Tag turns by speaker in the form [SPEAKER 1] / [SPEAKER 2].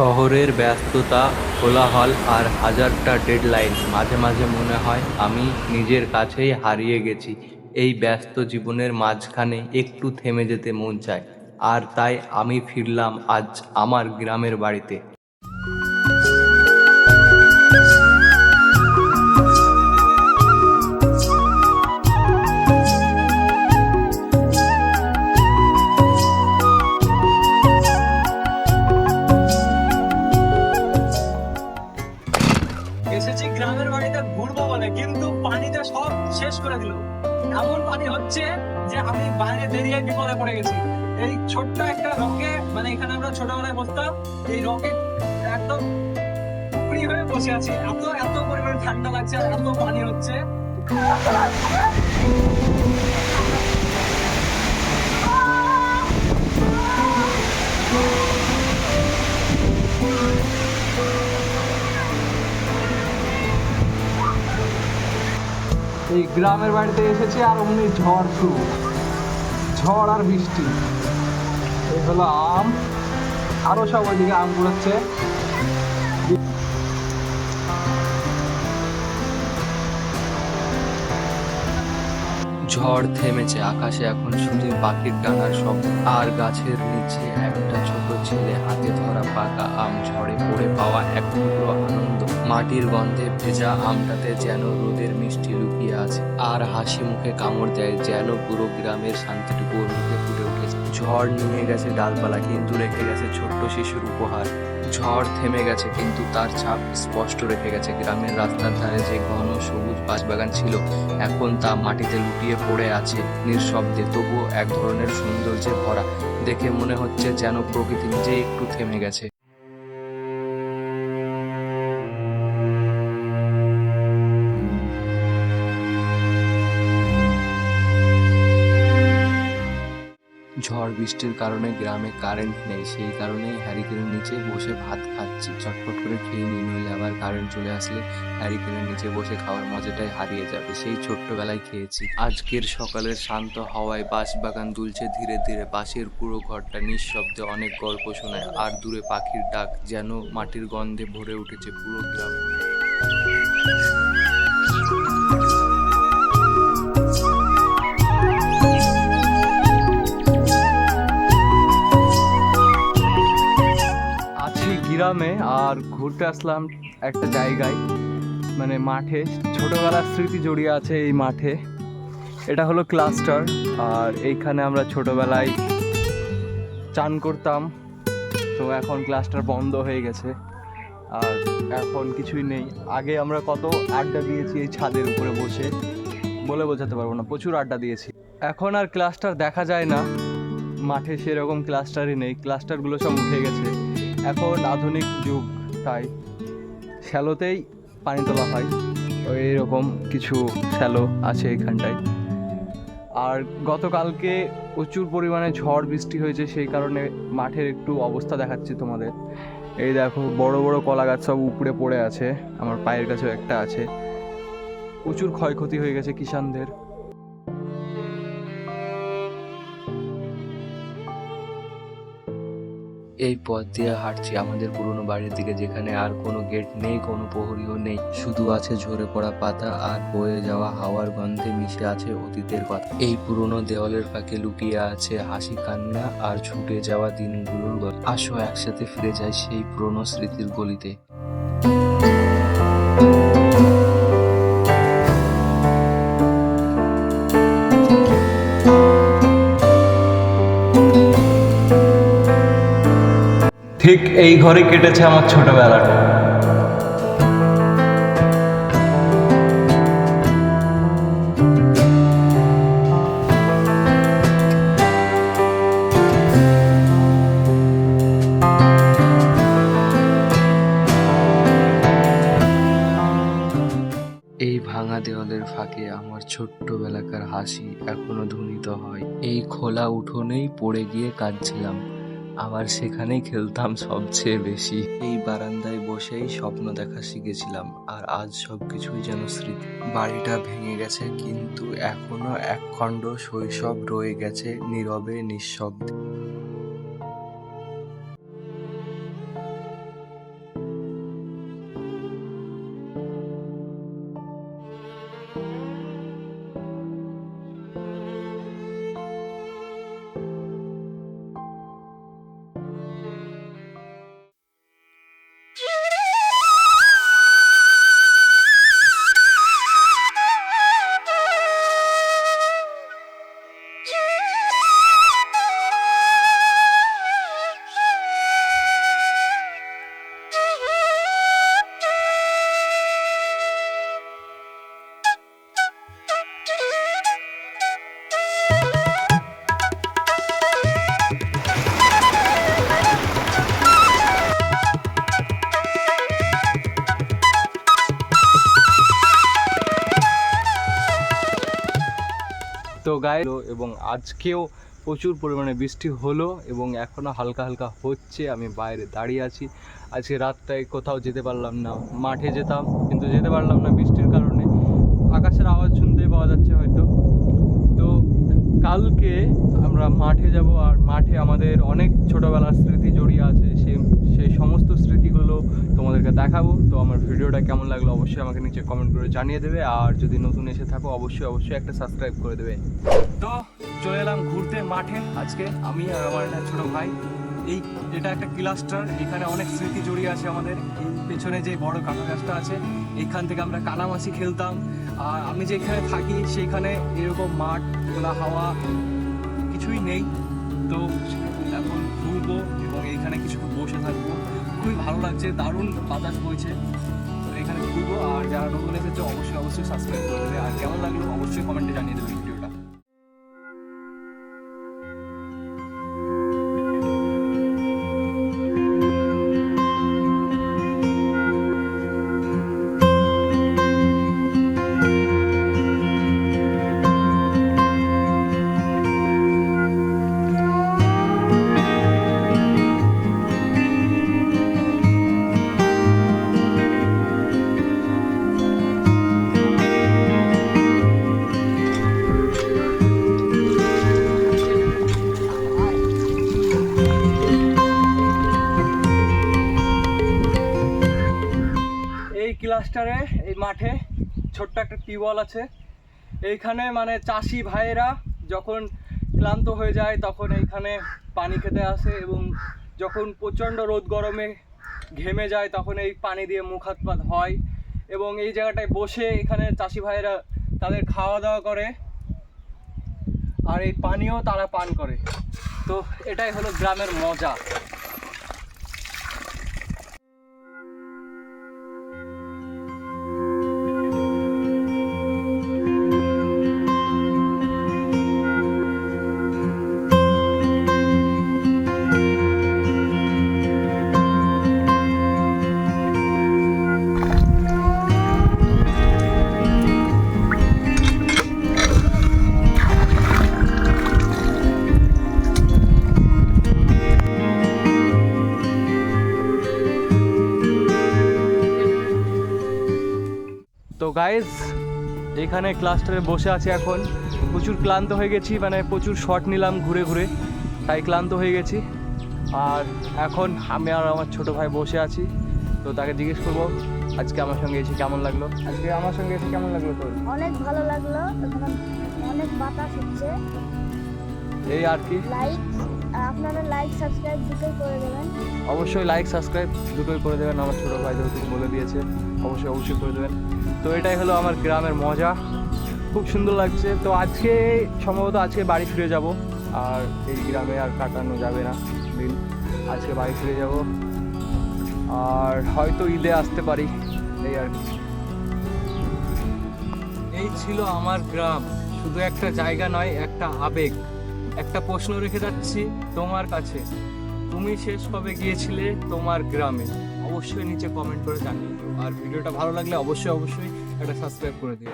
[SPEAKER 1] শহরের ব্যস্ততা, কোলাহল আর হাজারটা ডেডলাইন মাঝে মাঝে মনে হয় আমি নিজের কাছেই হারিয়ে গেছি। এই ব্যস্ত জীবনের মাঝখানে একটু থেমে যেতে মন চায়। আর তাই আমি ফিরলাম আজ আমার গ্রামের বাড়িতে।
[SPEAKER 2] পানিটা সব শেষ করে দিল। এমন পানি হচ্ছে যে আমি বাইরে বেরিয়ে বিপদে পড়ে গেছি। এই ছোট্ট একটা রকে মানে এখানে আমরা ছোটবেলায় বসতাম, এই রকে একদম উপরি হয়ে বসে আছি। এত এত পরিমাণে ঠান্ডা লাগছে এত পানি হচ্ছে। গ্রামের বাড়িতে এসেছি আর অমনি ঝড় শুরু। ঝড় আর বৃষ্টি। এই হলো আম। আরও সব ওইদিকে আম কুড়াচ্ছে
[SPEAKER 1] ঝড় থেমেছে, আকাশে এখন শুধু পাখির ডানার শব্দ। আর গাছের নিচে একটা ছোট ছেলে হাতে ধরা পাকা আম ঝড়ে পড়ে পাওয়া এক আনন্দ। মাটির গন্ধে ভেজা আমটাতে যেন রোদের মিষ্টি লুকিয়ে আছে। আর হাসি মুখে কামড় দেয় যেন পুরো গ্রামের শান্তিটুকু মুখে ফুটে উঠেছে। ঝড় নিয়ে গেছে ডালপালা, কিন্তু রেখে গেছে ছোট্ট শিশুর উপহার। ঝড় থেমে গেছে, কিন্তু তার ছাপ স্পষ্ট রেখে গেছে। গ্রামের রাস্তার ধারে যে ঘন সবুজ বাঁশবাগান ছিল, এখন তা মাটিতে লুটিয়ে পড়ে আছে নিঃশব্দে। তবুও এক ধরনের সৌন্দর্যে ভরা, দেখে মনে হচ্ছে যেন প্রকৃতি নিজে একটু থেমে গেছে। ঝড় বৃষ্টির কারণে গ্রামে কারেন্ট নেই, সেই কারণে হ্যারিকেনের নিচে বসে ভাত খাচ্ছি। চটপট করে খেয়ে নিই, নইলে আবার কারেন্ট চলে আসলে হ্যারিকেনের নিচে বসে খাওয়ার মজাটাই হারিয়ে যাবে। সেই ছোট্টবেলায় খেয়েছি। আজকের সকালের শান্ত হাওয়ায় বাঁশবাগান দুলছে ধীরে ধীরে। পাশের পুরো ঘরটা নিঃশব্দে অনেক গল্প শোনায়, আর দূরে পাখির ডাক যেন মাটির গন্ধে ভরে উঠেছে পুরো গ্রাম।
[SPEAKER 2] গ্রামে আর ঘুরতে আসলাম একটা জায়গায়। মানে মাঠে। ছোটবেলার স্মৃতি জড়িয়ে আছে এই মাঠে। এটা হলো ক্লাস্টার। আর এইখানে আমরা ছোটবেলায় চান করতাম। তো এখন ক্লাস্টার বন্ধ হয়ে গেছে। আর এখন কিছুই নেই। আগে আমরা কত আড্ডা দিয়েছি এই ছাদের উপরে বসে। বলে বোঝাতে পারব না। প্রচুর আড্ডা দিয়েছি। এখন আর ক্লাস্টার দেখা যায় না। মাঠে সেরকম ক্লাস্টারই নেই। ক্লাস্টারগুলো সব উঠে গেছে। এখন আধুনিক যুগ, তাই শ্যালোতেই পানি তোলা হয়। তো এইরকম কিছু শ্যালো আছে এখানটায়। আর গতকালকে প্রচুর পরিমাণে ঝড় বৃষ্টি হয়েছে, সেই কারণে মাঠের একটু অবস্থা দেখাচ্ছি তোমাদের। এই দেখো, বড় বড় কলা গাছ সব উপড়ে পড়ে আছে, আমার পায়ের কাছেও একটা আছে। প্রচুর ক্ষয়ক্ষতি হয়ে গেছে কিষানদের।
[SPEAKER 1] এই পথ দিয়ে হাঁটছি। আমাদের পুরনো বাড়ির দিকে যেখানে আর কোনো গেট নেই, কোনো প্রহরীও নেই। শুধু আছে ঝরে পড়া পাতা আর বয়ে যাওয়া হাওয়ার গন্ধে মিশে আছে অতীতের কথা। এই পুরনো দেওয়ালের ফাঁকে লুকিয়ে আছে হাসি, কান্না আর ছুটে যাওয়া দিনগুলোর গল্প। আসো একসাথে ফিরে যাই সেই পুরনো স্মৃতির গলিতে।
[SPEAKER 2] ঠিক এই ঘরে কেটেছে আমার ছোটবেলাটা।
[SPEAKER 1] এই ভাঙা দেওয়ালের ফাঁকে আমার ছোট্টবেলাকার হাসি এখনও ধ্বনিত হয়। এই খোলা উঠোনেই পড়ে গিয়ে কাঁদছিলাম। আবার সেখানেই খেলতাম সবচেয়ে বেশি। এই বারান্দায় বসেই স্বপ্ন দেখা শিখেছিলাম, আর আজ সব কিছুই যেন স্মৃতি। বাড়িটা ভেঙে গেছে, কিন্তু এখনও একখণ্ড শৈশব রয়ে গেছে নীরবে নিঃশব্দে। তো গায়ে এবং আজকেও প্রচুর পরিমাণে বৃষ্টি হলো এবং এখনও হালকা হালকা হচ্ছে, আমি বাইরে দাঁড়িয়ে আছি। আজকে রাতটায় কোথাও যেতে পারলাম না, মাঠে যেতাম, কিন্তু যেতে পারলাম না বৃষ্টির কারণে। আকাশের আওয়াজ শুনতে পাওয়া যাচ্ছে হয়তো। তো কালকে আমরা মাঠে যাব, আর মাঠে আমাদের অনেক ছোটোবেলার স্মৃতি জড়িয়ে আছে, সেই সেই সমস্ত স্মৃতিগুলো তোমাদেরকে দেখাবো। তো আমার ভিডিওটা কেমন লাগল অবশ্যই আমাকে নিচে কমেন্ট করে জানিয়ে দেবে। আর যদি নতুন এসে থাকো, অবশ্যই অবশ্যই একটা সাবস্ক্রাইব করে দেবে। তো চলে এলাম ঘুরতে মাঠে। আজকে আমি আর আমার একটা ছোটো ভাই। এই, এটা একটা ক্লাস্টার এখানে অনেক স্মৃতি জড়িয়ে আছে আমাদের। পেছনে যে বড় কাঁটা গাছটা আছে, এখান থেকে আমরা কানামাছি খেলতাম। আর আমি যেখানে থাকি, সেখানে এরকম মাঠ, খোলা হাওয়া কিছুই নেই। তো এখন ঘুরবো এবং এইখানে কিছুক্ষণ বসে থাকব। খুবই ভালো লাগছে, দারুণ বাতাস বইছে। তো এখানে ঘুরবো, আর যারা নতুন এসেছে, অবশ্যই অবশ্যই সাবস্ক্রাইব করে দেবে। আর কেমন লাগল, অবশ্যই কমেন্টে জানিয়ে দেবে। ক্লাস্টারে এই মাঠে ছোট্ট একটা টিউবওয়েল আছে। এইখানে মানে চাষি ভাইয়েরা যখন ক্লান্ত হয়ে যায়, তখন এইখানে পানি খেতে আসে এবং যখন প্রচণ্ড রোদ গরমে ঘেমে যায়, তখন এই পানি দিয়ে মুখ হাত হয় এবং এই জায়গাটায় বসে এখানে চাষি ভাইয়েরা তাদের খাওয়া দাওয়া করে আর এই পানিও তারা পান করে। তো এটাই হলো গ্রামের মজা। গাইজ এখানে ক্লাস্টারে বসে আছি এখন। প্রচুর ক্লান্ত হয়ে গেছি মানে প্রচুর শট নিলাম ঘুরে ঘুরে তাই ক্লান্ত হয়ে গেছি। আর এখন আমি আর আমার ছোট ভাই বসে আছি তো তাকে জিজ্ঞেস করব আজকে আমার সঙ্গে এসে কেমন লাগল? আজকে আমার সঙ্গে এসে কেমন লাগল তোর?
[SPEAKER 3] অনেক ভালো লাগল অনেক বাতাস হচ্ছে।
[SPEAKER 1] এই আর কি?
[SPEAKER 3] লাইক আপনারা লাইক সাবস্ক্রাইব দুটোই করে দেবেন।
[SPEAKER 1] অবশ্যই লাইক সাবস্ক্রাইব দুটোই করে দেবেন আমার ছোটো ভাই যেহেতু বলে দিয়েছে অবশ্যই অবশ্যই করে দেবেন। তো এটাই হলো আমার গ্রামের মজা। খুব সুন্দর লাগছে। তো আজকে সম্ভবত আজকে বাড়ি ফিরে যাব। আর এই গ্রামে আর কাটানো যাবে না দিন। আজকে বাড়ি ফিরে যাব। আর হয়তো ঈদে আসতে পারি। এই আর কি। এই ছিল আমার গ্রাম। শুধু একটা জায়গা নয় একটা আবেগ। একটা প্রশ্ন রেখে যাচ্ছি তোমার কাছে। তুমি শেষ কবে গিয়েছিলে তোমার গ্রামে? অবশ্যই নিচে কমেন্ট করে জানিয়ে দিও আর ভিডিওটা ভালো লাগলে অবশ্যই অবশ্যই একটা সাবস্ক্রাইব করে দিও।